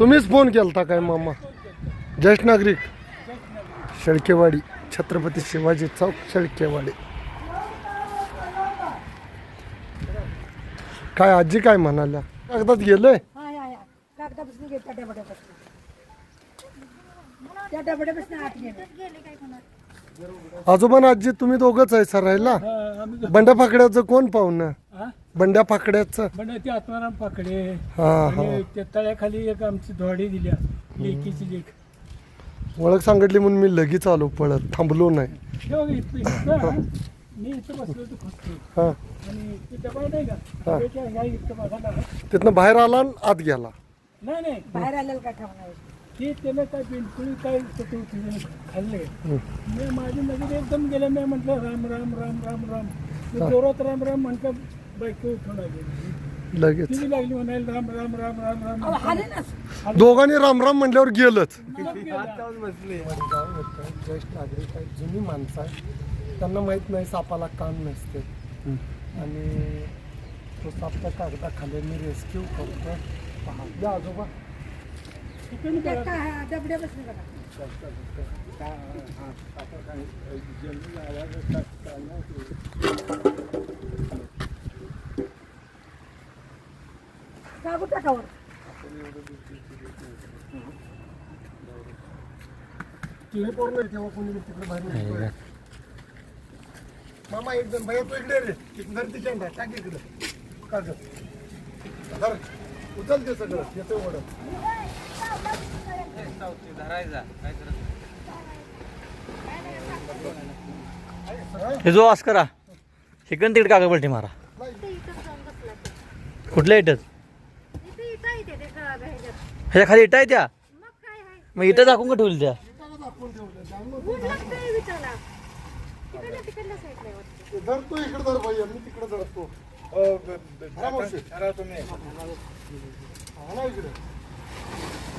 तुम्हीच फोन केलता काय मामा? ज्येष्ठ नागरिक. शेळकेवाडी छत्रपती शिवाजी चौक शेळकेवाडी. काय आजी काय म्हणाल्या? कागदात गेलंय कागदापासून त्या डबड्यापासून आत गेले. आजोबा आणि आजी तुम्ही दोघंच आहे सर राहिला? बंड्या फाकड्याचं कोण पाहुणं बंड्या फाकड्याचं. ते आत्माराम पाकडे हा हा. त्या तळ्याखाली एक आमची धोडी दिल्या लेकीची लेख ओळख सांगितली म्हणून मी लगेच आलो पळत. थांबलो नाही. ठेव इथं इथं. मी इथं बसलो होतो फक्त. हा. आणि ते डबा नाही का? हा. त्याच्या ह्या इथं बघा ना. तिथनं बाहेर आला आणि आत गेला. नाही नाही. बाहेर आलेलं काय ठेवणार ते त्यानं काय पिंपळी काय खाल्ले मी माझी नजर एकदम गेल्या मी म्हटलं राम राम राम राम राम. मी जोरात राम राम म्हटलं बायको उठून आली. लगेच. ती लागली म्हणायला राम राम राम राम राम. दोघांनी रामराम म्हणल्यावर गेलंच. बसले. ज्येष्ठ नागरिक आहेत जुनी माणसं आहे त्यांना माहीत नाही सापाला कान नसते. आणि तो साप त्या कागदाखाली मी रेस्क्यू करतो आजोबा. टाकावर तेव्हा कोणी तिकडे बाहेर. मामा एक जण भैया तू इकडे रे. धर तिच्या अंगात, टाक इकडे. धर. उचल ते सगळं. येतोय ओढत हे जो वास करा चिकन तिकड काका पलटी मारा? कुठल्या इटच ह्याच्या खाली इटा आहे त्या? मग इटा दाखवून का ठेवली त्या? धर इकडे धर मी तिकडे धरतो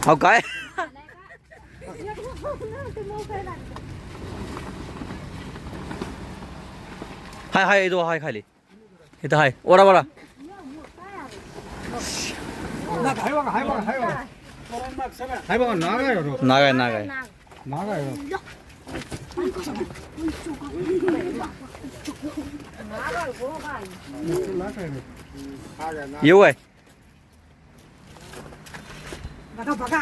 अहो काय? हाय हाय इथं हाय खाली. इथं हाय. ओरा बरा नाग आहे नाग आहे. येऊ आहे बघा बघा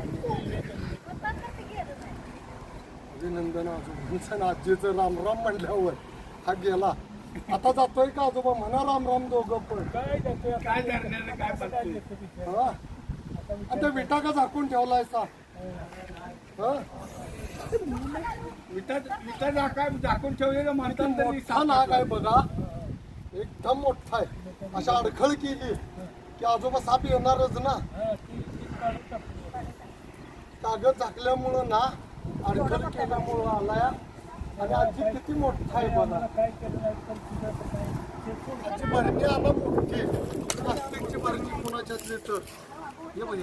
अभिनंदन आजोबांचं आजीचं रामराम म्हणल्यावर हा गेला. आता जातोय का आजोबा? म्हणा रामराम दोघं पण. काय जातोय काय हा? आता विटा का झाकून ठेवलाय सा हा? विटा विटा झाका झाकून ठेवलेलं माणसानं तरी मोठा नाग आहे बघा. एकदम मोठा आहे. अशा अडखळ केली की आजोबा साप येणारच ना. कागद झाकल्यामुळं ना अडखळ केल्यामुळं आला आणि आजी किती मोठा आहे बघा. काय केलं नाही आजी आला मोठी प्लास्टिकची भरती कोणाच्यातली लिटर हे बघ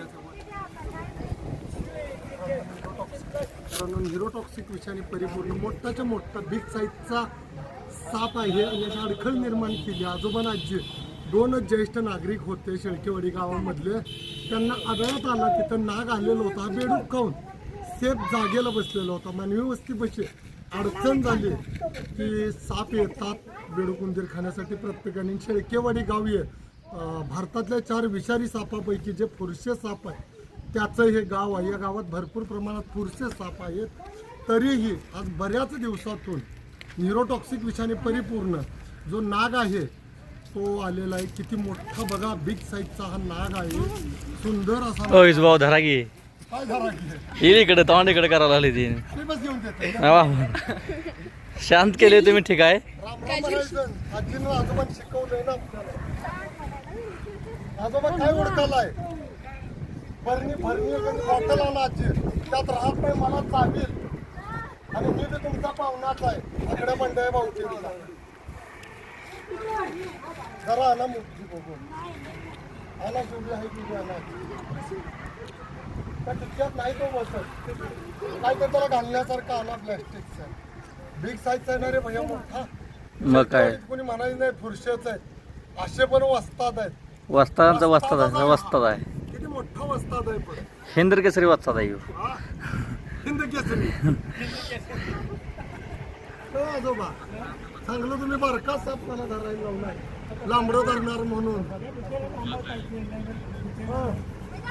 हिरोटॉक्सिक विषाने परिपूर्ण मोठाच्या मोठा बिग साईजचा साप आहे. आणि याची अडखळ निर्माण केली. आजोबा आजी दोन ज्येष्ठ नागरिक होते शेळकेवाडी गावामधले. त्यांना आढळत आला तिथं नाग आलेला होता. बेडूक खाऊन सेफ जागेला बसलेला होता. मानवी वस्ती वस्तीपाशी अडचण झाली की साप येतात बेडूक उंदीर खाण्यासाठी प्रत्येकाने. शेळकेवाडी गाव आहे भारतातल्या चार विषारी सापापैकी जे फुरशे साप आहे त्याचं हे गाव आहे. या गावात भरपूर प्रमाणात फुरसे साप आहेत. तरीही आज बऱ्याच दिवसातून न्यूरोटॉक्सिक विषाने परिपूर्ण जो नाग आहे तो आलेला आहे. किती मोठा बघा बिग साईजचा हा नाग आहे. सुंदर असा धरागी इस येईल इकडे तोंड इकडे करायला आली ती. वा. शांत केले तुम्ही ठीक आहे. राम आजीनं आजोबांनी ना आजोबा काय ओळखालाय भरणी भरणी एक बॉटल आजी. त्यात राहत नाही मला चालेल आणि मी तर तुमचा पाहुणाच आहे. सगळ्या मंडळ भाऊची जरा आणा आहे तेवढी आणा त्या टिक्क्यात नाही तो बसत. काय तर त्याला घालण्यासारखं आणा प्लॅस्टिकचा बिग साईजचा आहे ना रे भैया मोठा. मग काय? कोणी म्हणायचं नाही फुरशेच आहेत. असे पण वस्ताद आहेत. वस्तादांचा वस्ताद आहे. वस्ताद आहे किती मोठा वस्ताद आहे पण. हिंदर केसरी वस्ताद आहे. ह्यो. हा? हिंद केसरी. हो आजोबा चांगलं तुम्ही बारका साप मला धरायला लावलाय. लांबडं धरणार म्हणून. हा.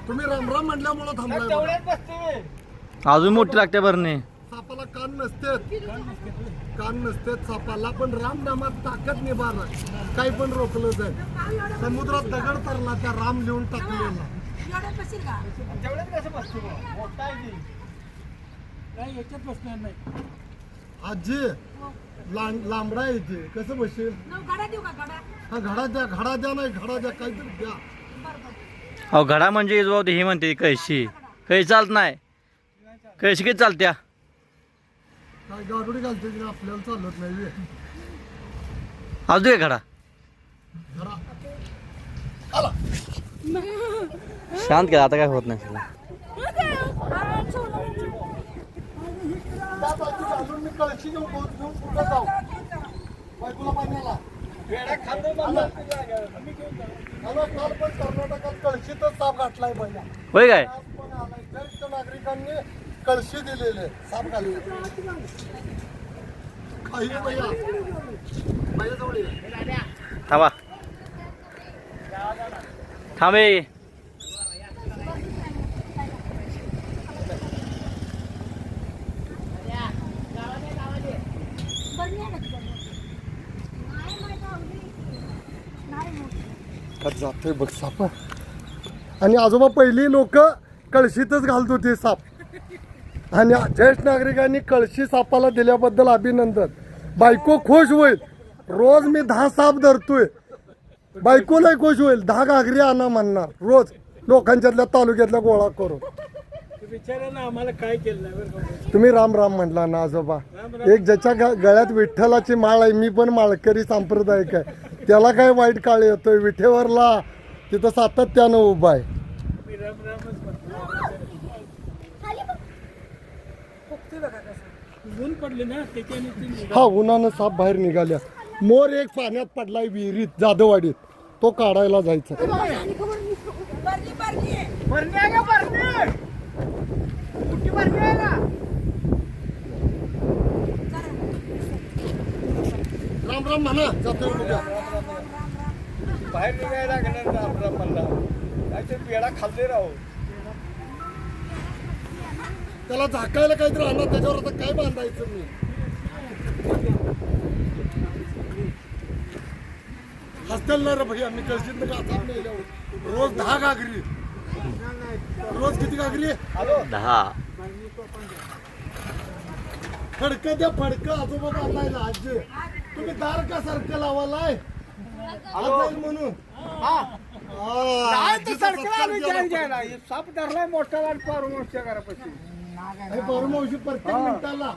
तुम्ही रामराम म्हटल्यामुळं थांबलाय बघा. अजून मोठी लागते भरणे. सापाला कान नसतेत. कान नसतेत सापाला पण रामनामात ताकद निभार काही पण रोखलं जाईल. समुद्रात दगड तरला त्या राम लिहून टाकलेला. एवढ्यात का. नाही नाही. आजी लां- लांबडा येते कसं बसेल? नऊ गाड्या देऊ का गाड्या हा घडा द्या घडा द्या नाही घडा द्या. काहीतरी द्या. अहो घडा म्हणजे जो हे म्हणते कैशी. कैशी चालत नाही. कैशी किती चालत्या? गाडुडी घालते की आपल्याला चालत नाही बे. अजून एक घडा. शांत केला आता काय होत नाही सगळं. त्या बाजू घालून मी कळशी घेऊन बोट घेऊन कुठं जाऊ? बायकोला पाण्याला मला काल पण कर्नाटकात कळशीतच साप गाठलाय पहिला होय काय? आज पण आलाय. ज्येष्ठ नागरिकांनी कळशी दिलेले साप घालले काही भैया. भैया जवळ ये. थांबा. थांबे त्यात जातोय बघ साप. आणि आजोबा पहिली लोक कळशीतच घालत होते साप. आणि ज्येष्ठ नागरिकांनी कळशी सापाला दिल्याबद्दल अभिनंदन. बायको खुश होईल. रोज मी दहा साप धरतोय. बायकोलाही खुश होईल. दहा घागरी आणा म्हणणार. रोज लोकांच्यातल्या तालुक्यातल्या गोळा करून. आम्हाला काय केलं का तुम्ही राम राम म्हटला ना आजोबा. एक ज्याच्या गळ्यात विठ्ठलाची माळ आहे मी पण माळकरी सांप्रदायिक आहे. त्याला काय वाईट काळ येतोय? विठेवरला. तिथं सातत्यानं उभा आहे. हा उन्हानं साप बाहेर निघाल्या. मोर एक पाण्यात पडलाय विहिरीत जाधववाडीत तो काढायला जायचा. बरली बरली राम राम म्हणा. जातोय बघा बाहेर निघायला लागणार राम राम म्हणला? काय ते पेढा खाल्ले राहो. त्याला झाकायला काहीतरी आणा त्याच्यावर आता काय बांधायचं मी? हसतील ना रे भैया मी कळशीत का रोज दहा घागरी. रोज किती घागरी? दहा. फडकं द्या फडकं. आजोबा बांधायला आजी. तुम्ही दार का सारखं लावालाय आज म्हणून. हा, आजीचा सत्कार केला. साप धरलाय मोठा वाट पारू मोठ्या घरापाशी. हे बरं मावशी प्रत्येक मिनिटाला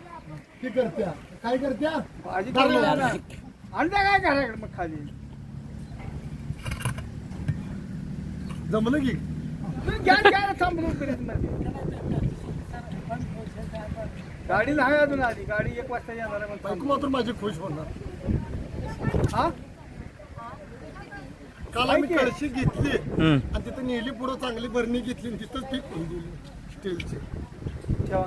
ती करत्या. काय करत्या? भाजी धरलं. अंडा काय घराकडे मग खाली? जमलं की? थांबलो गाडी नाही अजून आली. गाडी एक वाजता येणार आहे बायको मग मात्र माझी खुश होणार. हा? काल आम्ही कळशी घेतली. हम्म. आणि तिथं नेली पुढं चांगली बरणी घेतली आणि तिथंच पीक होऊन गेली. स्टीलची. ठेवा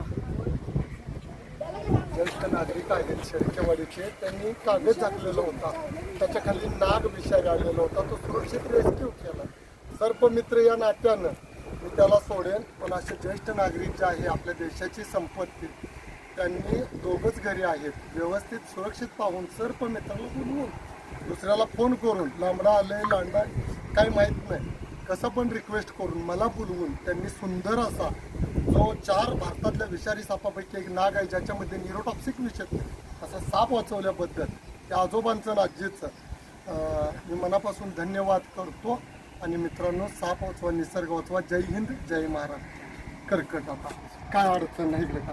ज्येष्ठ नागरिक आहेत शेळकेवाडीचे त्यांनी कागद झाकलेला होता. त्याच्याखाली नाग विषारी आलेला होता. तो सुरक्षित रेस्क्यू केला. सर्पमित्र या नात्यानं मी त्याला सोडेन. पण असे ज्येष्ठ नागरिक जे आहे आपल्या देशाची संपत्ती त्यांनी दोघंच घरी आहेत. व्यवस्थित सुरक्षित पाहून सर्पमित्राला बोलवून दुसऱ्याला फोन करून लांबडा आलंय लांडा काही माहीत नाही. कसं पण रिक्वेस्ट करून मला बोलवून त्यांनी सुंदर असा जो चार भारतातल्या विषारी सापापैकी एक नाग आहे ज्याच्यामध्ये निरोटॉक्सिक विषय असा साप वाचवल्याबद्दल त्या आजोबांचं आणि आजीचं मी मनापासून धन्यवाद करतो. आणि मित्रांनो साप वाचवा निसर्ग वाचवा. जय हिंद जय महाराज कर्कट आता. काय अडचण नाही इकडे का?